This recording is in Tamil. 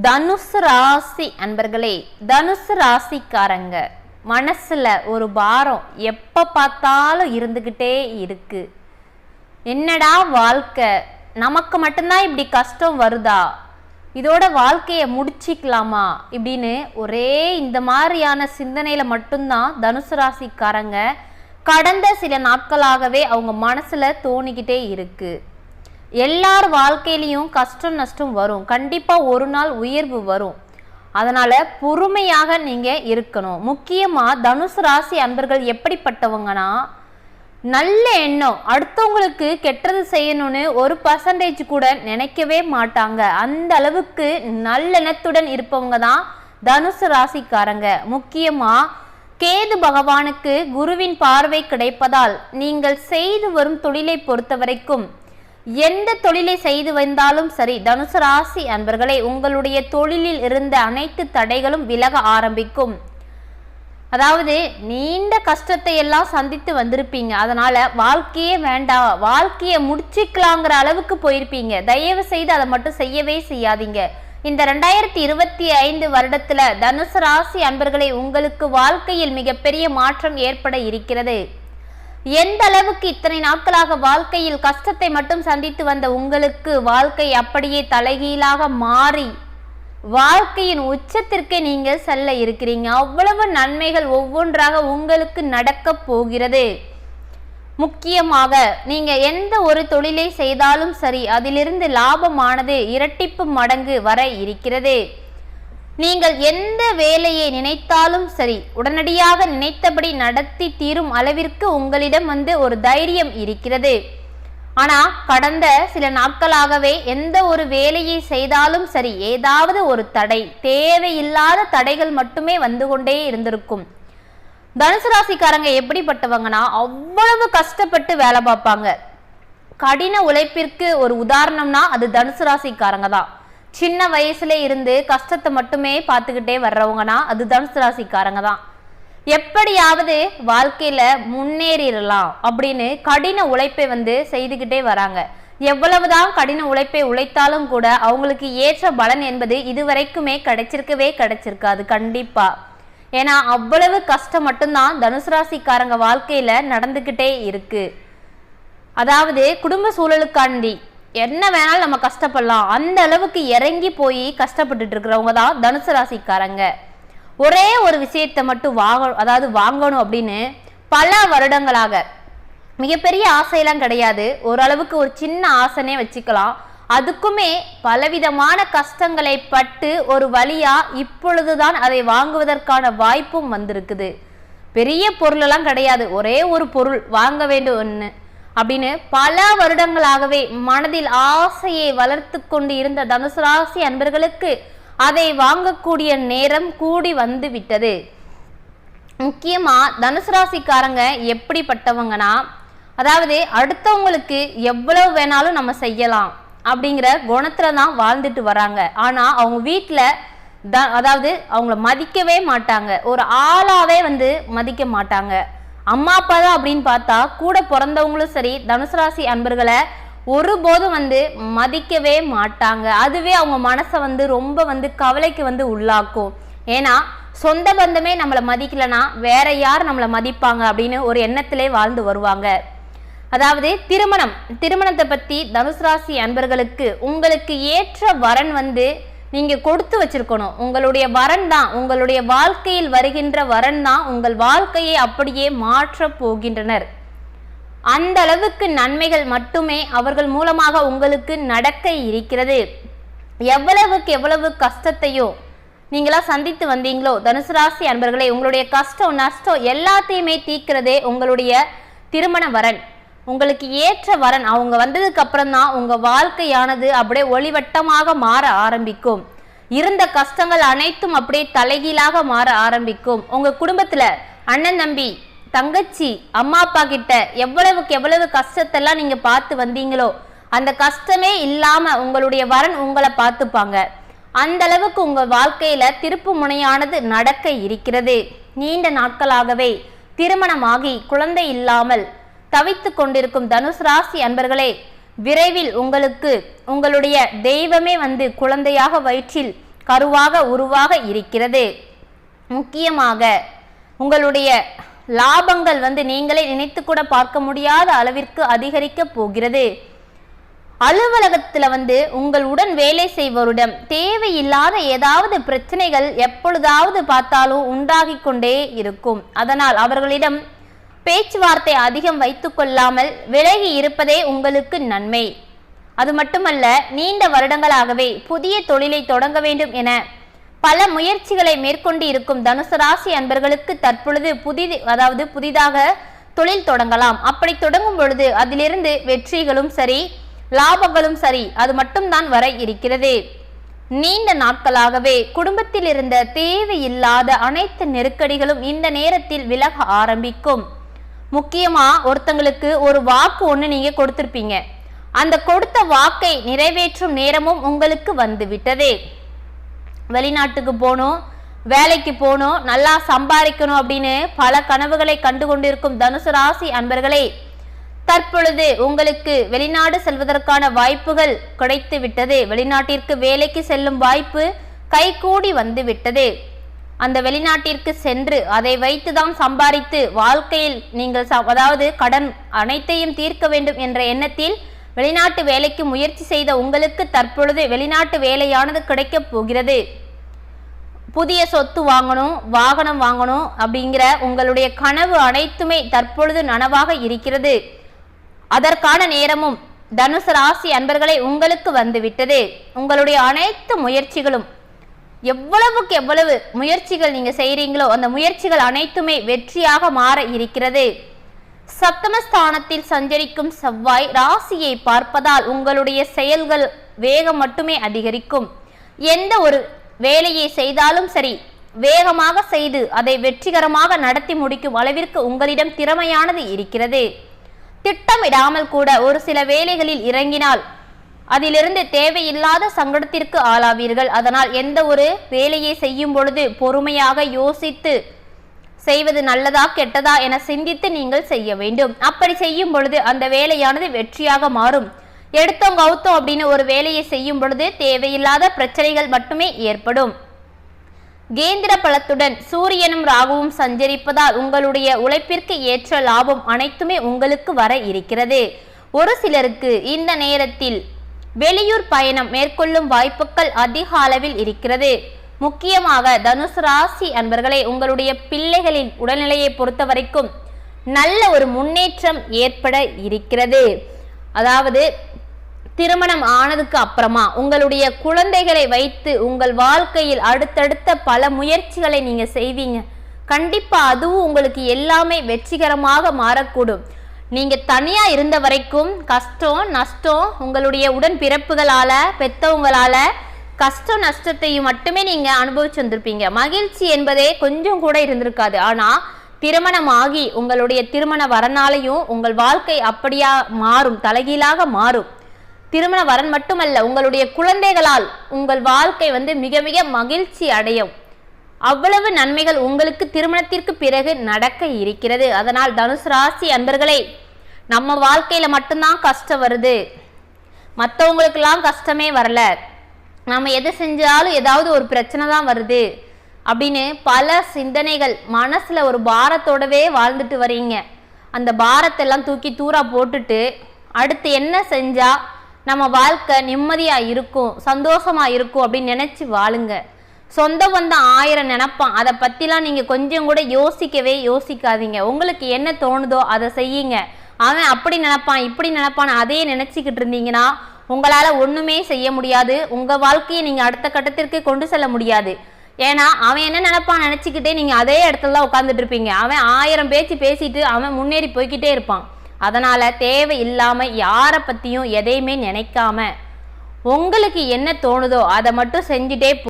தனுசு ராசி அன்பர்களே தனுசு ராசிக்காரங்க மனசில் ஒரு பாரம் எப்போ பார்த்தாலும் இருந்துக்கிட்டே இருக்கு. என்னடா வாழ்க்கை? நமக்கு மட்டும்தான் இப்படி கஷ்டம் வருதா? இதோட வாழ்க்கையை முடிச்சிக்கலாமா? இப்படின்னு ஒரே இந்த மாதிரியான சிந்தனையில் மட்டும்தான் தனுசு ராசிக்காரங்க கடந்த சில நாட்களாகவே அவங்க மனசில் தோணிக்கிட்டே இருக்குது எல்லார் வாழ்க்கையிலையும் கஷ்டம் நஷ்டம் வரும். கண்டிப்பாக ஒரு நாள் உயர்வு வரும். அதனால் பொறுமையாக நீங்கள் இருக்கணும். முக்கியமாக தனுசு ராசி அன்பர்கள் எப்படிப்பட்டவங்கன்னா நல்ல எண்ணம். அடுத்தவங்களுக்கு கெட்டது செய்யணும்னு ஒரு பர்சன்டேஜ் கூட நினைக்கவே மாட்டாங்க. அந்த அளவுக்கு நல்லெண்ணத்துடன் இருப்பவங்க தான் தனுசு ராசிக்காரங்க. முக்கியமாக கேது பகவானுக்கு குருவின் பார்வை கிடைப்பதால் நீங்கள் செய்து வரும் தொழிலை பொறுத்த வரைக்கும் எந்த தொழிலை செய்து வந்தாலும் சரி தனுசு ராசி அன்பர்களே உங்களுடைய தொழிலில் இருந்த அனைத்து தடைகளும் விலக ஆரம்பிக்கும். அதாவது நீண்ட கஷ்டத்தை எல்லாம் சந்தித்து வந்திருப்பீங்க. அதனால வாழ்க்கையே வேண்டாம் வாழ்க்கையை முடிச்சுக்கலாங்கிற அளவுக்கு போயிருப்பீங்க. தயவு செய்து அதை மட்டும் செய்யவே செய்யாதீங்க. இந்த ரெண்டாயிரத்தி இருபத்தி ஐந்து வருடத்துல தனுசு ராசி அன்பர்களை உங்களுக்கு வாழ்க்கையில் மிகப்பெரிய மாற்றம் ஏற்பட இருக்கிறது. எந்த அளவுக்கு இத்தனை நாட்களாக வாழ்க்கையில் கஷ்டத்தை மட்டும் சந்தித்து வந்த உங்களுக்கு வாழ்க்கை அப்படியே தலைகீழாக மாறி வாழ்க்கையின் உச்சத்திற்கே நீங்கள் செல்ல இருக்கிறீங்க. அவ்வளவு நன்மைகள் ஒவ்வொன்றாக உங்களுக்கு நடக்க போகிறது. முக்கியமாக நீங்க எந்த ஒரு தொழிலை செய்தாலும் சரி அதிலிருந்து லாபமானது இரட்டிப்பு மடங்கு வர இருக்கிறது. நீங்கள் எந்த வேலையை நினைத்தாலும் சரி உடனடியாக நினைத்தபடி நடத்தி தீரும் அளவிற்கு உங்களிடம் வந்து ஒரு தைரியம் இருக்கிறது. ஆனால் கடந்த சில நாட்களாகவே எந்த ஒரு வேலையை செய்தாலும் சரி ஏதாவது ஒரு தடை தேவையில்லாத தடைகள் மட்டுமே வந்து கொண்டே இருந்திருக்கும். தனுசு ராசிக்காரங்க எப்படிப்பட்டவங்கன்னா அவ்வளவு கஷ்டப்பட்டு வேலை பார்ப்பாங்க. கடின உழைப்பிற்கு ஒரு உதாரணம்னா அது தனுசு ராசிக்காரங்க தான். சின்ன வயசுல இருந்து கஷ்டத்தை மட்டுமே பார்த்துக்கிட்டே வர்றவங்கன்னா அது தனுசு ராசிக்காரங்க தான். எப்படியாவது வாழ்க்கையில முன்னேறிடலாம் அப்படின்னு கடின உழைப்பை வந்து செய்துக்கிட்டே வராங்க. எவ்வளவுதான் கடின உழைப்பை உழைத்தாலும் கூட அவங்களுக்கு ஏற்ற பலன் என்பது இதுவரைக்குமே கிடைச்சிருக்கவே கிடைச்சிருக்காது கண்டிப்பா. ஏன்னா அவ்வளவு கஷ்டம் மட்டும்தான் தனுசு ராசிக்காரங்க வாழ்க்கையில நடந்துக்கிட்டே இருக்கு. அதாவது குடும்ப சூழலுக்காண்டி என்ன வேணாலும் நம்ம கஷ்டப்படலாம். அந்த அளவுக்கு இறங்கி போய் கஷ்டப்பட்டுட்டு இருக்கிறவங்க தான் தனுசு ராசிக்காரங்க. ஒரே ஒரு விஷயத்தை மட்டும் வாங்க அதாவது வாங்கணும் அப்படின்னு பல வருடங்களாக மிகப்பெரிய ஆசையெல்லாம் கிடையாது. ஓரளவுக்கு ஒரு சின்ன ஆசைனே வச்சுக்கலாம். அதுக்குமே பலவிதமான கஷ்டங்களை பட்டு ஒரு வழியா இப்பொழுதுதான் அதை வாங்குவதற்கான வாய்ப்பும் வந்திருக்குது. பெரிய பொருளெல்லாம் கிடையாது. ஒரே ஒரு பொருள் வாங்க வேண்டும் ஒன்று அப்படின்னு பல வருடங்களாகவே மனதில் ஆசையை வளர்த்து கொண்டு இருந்த தனுசு ராசி அன்பர்களுக்கு அதை வாங்கக்கூடிய நேரம் கூடி வந்து விட்டது முக்கியமா தனுசு ராசிக்காரங்க எப்படிப்பட்டவங்கன்னா அதாவது அடுத்தவங்களுக்கு எவ்வளவு வேணாலும் நம்ம செய்யலாம் அப்படிங்கிற குணத்துல தான் வாழ்ந்துட்டு வராங்க. ஆனா அவங்க வீட்டில் த அதாவது அவங்கள மதிக்கவே மாட்டாங்க. ஒரு ஆளாவே வந்து மதிக்க மாட்டாங்க. அம்மா அப்பா தான் அப்படின்னு பார்த்தா கூட பிறந்தவங்களும் சரி தனுசு ராசி அன்பர்களை ஒருபோதும் வந்து மதிக்கவே மாட்டாங்க. அதுவே அவங்க மனசை வந்து ரொம்ப வந்து கவலைக்கு வந்து உள்ளாக்கும். ஏன்னா சொந்த பந்தமே நம்மளை மதிக்கலனா வேற யார் நம்மளை மதிப்பாங்க அப்படின்னு ஒரு எண்ணத்திலே வாழ்ந்து வருவாங்க. அதாவது திருமணம். திருமணத்தை பற்றி தனுசு ராசி அன்பர்களுக்கு உங்களுக்கு ஏற்ற வரன் வந்து நீங்கள் கொடுத்து வச்சிருக்கணும். உங்களுடைய வரன் தான். உங்களுடைய வாழ்க்கையில் வருகின்ற வரன் தான் உங்கள் வாழ்க்கையை அப்படியே மாற்றப் போகின்றனர். அந்த அளவுக்கு நன்மைகள் மட்டுமே அவர்கள் மூலமாக உங்களுக்கு நடக்க இருக்கிறது. எவ்வளவுக்கு எவ்வளவு கஷ்டத்தையும் நீங்களா சந்தித்து வந்தீங்களோ தனுசு ராசி அன்பர்களே உங்களுடைய கஷ்டம் நஷ்டம் எல்லாத்தையுமே தீர்க்கிறதே உங்களுடைய திருமண வரன். உங்களுக்கு ஏற்ற வரன் அவங்க வந்ததுக்கு அப்புறம் தான் உங்க வாழ்க்கையானது அப்படியே ஒளிவட்டமாக மாற ஆரம்பிக்கும். இருந்த கஷ்டங்கள் அனைத்தும் அப்படியே தலைகீழாக மாற ஆரம்பிக்கும். உங்க குடும்பத்துல அண்ணன் தம்பி தங்கச்சி அம்மா அப்பா கிட்ட எவ்வளவுக்கு எவ்வளவு கஷ்டத்தெல்லாம் நீங்க பார்த்து வந்தீங்களோ அந்த கஷ்டமே இல்லாம உங்களுடைய வரன் உங்களை பார்த்துப்பாங்க. அந்த அளவுக்கு உங்க வாழ்க்கையில திருப்பு முனையானது நடக்க இருக்கிறது. நீண்ட நாட்களாகவே திருமணமாகி குழந்தை இல்லாமல் தவித்து கொண்டிருக்கும் தனுஷ் ராசி அன்பர்களே விரைவில் உங்களுக்கு உங்களுடைய தெய்வமே வந்து குழந்தையாக வயிற்றில் கருவாக உருவாக இருக்கிறது. முக்கியமாக உங்களுடைய லாபங்கள் வந்து நீங்களே நினைத்து கூட பார்க்க முடியாத அளவிற்கு அதிகரிக்க போகிறது. அலுவலகத்தில் வந்து உங்கள் உடன் வேலை செய்வோரிடம் தேவையில்லாத ஏதாவது பிரச்சனைகள் எப்பொழுதாவது பார்த்தாலும் உண்டாகி கொண்டே இருக்கும். அதனால் அவர்களிடம் பேச்சுவார்த்தை அதிகம் வைத்து கொள்ளாமல் விலகி இருப்பதே உங்களுக்கு நன்மை. அது மட்டுமல்ல நீண்ட வருடங்களாகவே புதிய தொழிலை தொடங்க வேண்டும் என பல முயற்சிகளை மேற்கொண்டு இருக்கும் தனுசு ராசி அன்பர்களுக்கு தற்பொழுது புதிது அதாவது புதிதாக தொழில் தொடங்கலாம். அப்படி தொடங்கும் பொழுது அதிலிருந்து வெற்றிகளும் சரி லாபங்களும் சரி அது மட்டும்தான் வர இருக்கிறது. நீண்ட நாட்களாகவே குடும்பத்தில் இருந்த தேவையில்லாத அனைத்து நெருக்கடிகளும் இந்த நேரத்தில் விலக ஆரம்பிக்கும். முக்கியமாக ஒருத்தங்களுக்கு ஒரு வாக்கு ஒன்று நீங்கள் கொடுத்துருப்பீங்க. அந்த கொடுத்த வாக்கை நிறைவேற்றும் நேரமும் உங்களுக்கு வந்து விட்டதே வெளிநாட்டுக்கு போகணும் வேலைக்கு போகணும் நல்லா சம்பாதிக்கணும் அப்படின்னு பல கனவுகளை கண்டு கொண்டிருக்கும் தனுசு ராசி அன்பர்களே தற்பொழுது உங்களுக்கு வெளிநாடு செல்வதற்கான வாய்ப்புகள் கிடைத்து விட்டது வெளிநாட்டிற்கு வேலைக்கு செல்லும் வாய்ப்பு கைகூடி வந்து விட்டது அந்த வெளிநாட்டிற்கு சென்று அதை வைத்துதான் சம்பாதித்து வாழ்க்கையில் நீங்கள் அதாவது கடன் அனைத்தையும் தீர்க்க வேண்டும் என்ற எண்ணத்தில் வெளிநாட்டு வேலைக்கு முயற்சி செய்த உங்களுக்கு தற்பொழுது வெளிநாட்டு வேலையானது கிடைக்கப் போகிறது. புதிய சொத்து வாங்கணும் வாகனம் வாங்கணும் அப்படிங்கிற உங்களுடைய கனவு அனைத்துமே தற்பொழுது நனவாக இருக்கிறது. அதற்கான நேரமும் தனுசு ராசி அன்பர்களை உங்களுக்கு வந்துவிட்டது. உங்களுடைய அனைத்து முயற்சிகளும் எவ்வளவுக்கு எவ்வளவு முயற்சிகள் நீங்கள் செய்கிறீங்களோ அந்த முயற்சிகள் அனைத்துமே வெற்றியாக மாற இருக்கிறது. சப்தமஸ்தானத்தில் சஞ்சரிக்கும் செவ்வாய் ராசியை பார்ப்பதால் உங்களுடைய செயல்கள் வேகம் மட்டுமே அதிகரிக்கும். எந்த ஒரு வேலையை செய்தாலும் சரி வேகமாக செய்து அதை வெற்றிகரமாக நடத்தி முடிக்கும் அளவிற்கு உங்களிடம் திறமையானது இருக்கிறது. திட்டமிடாமல் கூட ஒரு சில வேலைகளில் இறங்கினால் அதிலிருந்து தேவையில்லாத சங்கடத்திற்கு ஆளாவீர்கள். அதனால் எந்த ஒரு வேலையை செய்யும் பொழுது பொறுமையாக யோசித்து செய்வது நல்லதா கெட்டதா என சிந்தித்து நீங்கள் செய்ய வேண்டும். அப்படி செய்யும் பொழுது அந்த வேலையானது வெற்றியாக மாறும். எடுத்தோம் கவுத்தோம் அப்படின்னு ஒரு வேலையை செய்யும் பொழுது தேவையில்லாத பிரச்சனைகள் மட்டுமே ஏற்படும். கேந்திர பலத்துடன் சூரியனும் ராகுவும் சஞ்சரிப்பதால் உங்களுடைய உழைப்பிற்கு ஏற்ற லாபம் அனைத்துமே உங்களுக்கு வர இருக்கிறது. ஒரு சிலருக்கு இந்த நேரத்தில் வெளியூர் பயணம் மேற்கொள்ளும் வாய்ப்புகள் அதிக அளவில் இருக்கிறது. முக்கியமாக தனுசு ராசி அன்பர்களே உங்களுடைய பிள்ளைகளின் உடல்நிலையை பொறுத்த வரைக்கும் நல்ல ஒரு முன்னேற்றம் ஏற்பட இருக்கிறது. அதாவது திருமணம் ஆனதுக்கு அப்புறமா உங்களுடைய குழந்தைகளை வைத்து உங்கள் வாழ்க்கையில் அடுத்தடுத்த பல முயற்சிகளை நீங்கள் செய்வீங்க. கண்டிப்பாக அதுவும் உங்களுக்கு எல்லாமே வெற்றிகரமாக மாறக்கூடும். நீங்கள் தனியாக இருந்த வரைக்கும் கஷ்டம் நஷ்டம் உங்களுடைய உடன் பிறப்புகளால் பெற்றவங்களால் கஷ்டம் நஷ்டத்தையும் மட்டுமே நீங்கள் அனுபவிச்சு வந்திருப்பீங்க. மகிழ்ச்சி என்பதே கொஞ்சம் கூட இருந்திருக்காது. ஆனால் திருமணமாகி உங்களுடைய திருமண வரனாலையும் உங்கள் வாழ்க்கை அப்படியா மாறும் தலைகீழாக மாறும். திருமண வரன் மட்டுமல்ல உங்களுடைய குழந்தைகளால் உங்கள் வாழ்க்கை வந்து மிக மிக மகிழ்ச்சி அடையும். அவ்வளவு நன்மைகள் உங்களுக்கு திருமணத்திற்கு பிறகு நடக்க இருக்கிறது. அதனால் தனுசு ராசி அன்பர்களே நம்ம வாழ்க்கையில மட்டும்தான் கஷ்டம் வருது. மற்றவங்களுக்கெல்லாம் கஷ்டமே வரல. நம்ம எது செஞ்சாலும் ஏதாவது ஒரு பிரச்சனை தான் வருது. அப்படின்னு பல சிந்தனைகள் மனசில் ஒரு பாரத்தோடவே வாழ்ந்துட்டு வரீங்க அந்த பாரத்தெல்லாம் தூக்கி தூரா போட்டுட்டு அடுத்து என்ன செஞ்சால் நம்ம வாழ்க்கை நிம்மதியாக இருக்கும் சந்தோஷமாக இருக்கும் அப்படின்னு நினச்சி வாழுங்க. சொந்த பந்தம் ஆயிரம் நினப்பான். அதை பற்றிலாம் நீங்கள் கொஞ்சம் கூட யோசிக்கவே யோசிக்காதீங்க. உங்களுக்கு என்ன தோணுதோ அதை செய்யுங்க. அவன் அப்படி நினைப்பான் இப்படி நினைப்பான் அதே நினைச்சுக்கிட்டு இருந்தீங்கன்னா உங்களால ஒண்ணுமே செய்ய முடியாது. உங்க வாழ்க்கையை நீங்க அடுத்த கட்டத்திற்கு கொண்டு செல்ல முடியாது. ஏன்னா அவன் என்ன நினைப்பான் நினைச்சுக்கிட்டே நீங்க அதே இடத்துல தான் உட்காந்துட்டு இருப்பீங்க. அவன் ஆயிரம் பேச்சு பேசிட்டு அவன் முன்னேறி போய்கிட்டே இருப்பான். அதனால தேவை இல்லாம யாரை பத்தியும் எதையுமே நினைக்காம உங்களுக்கு என்ன தோணுதோ அதை மட்டும் செஞ்சுட்டே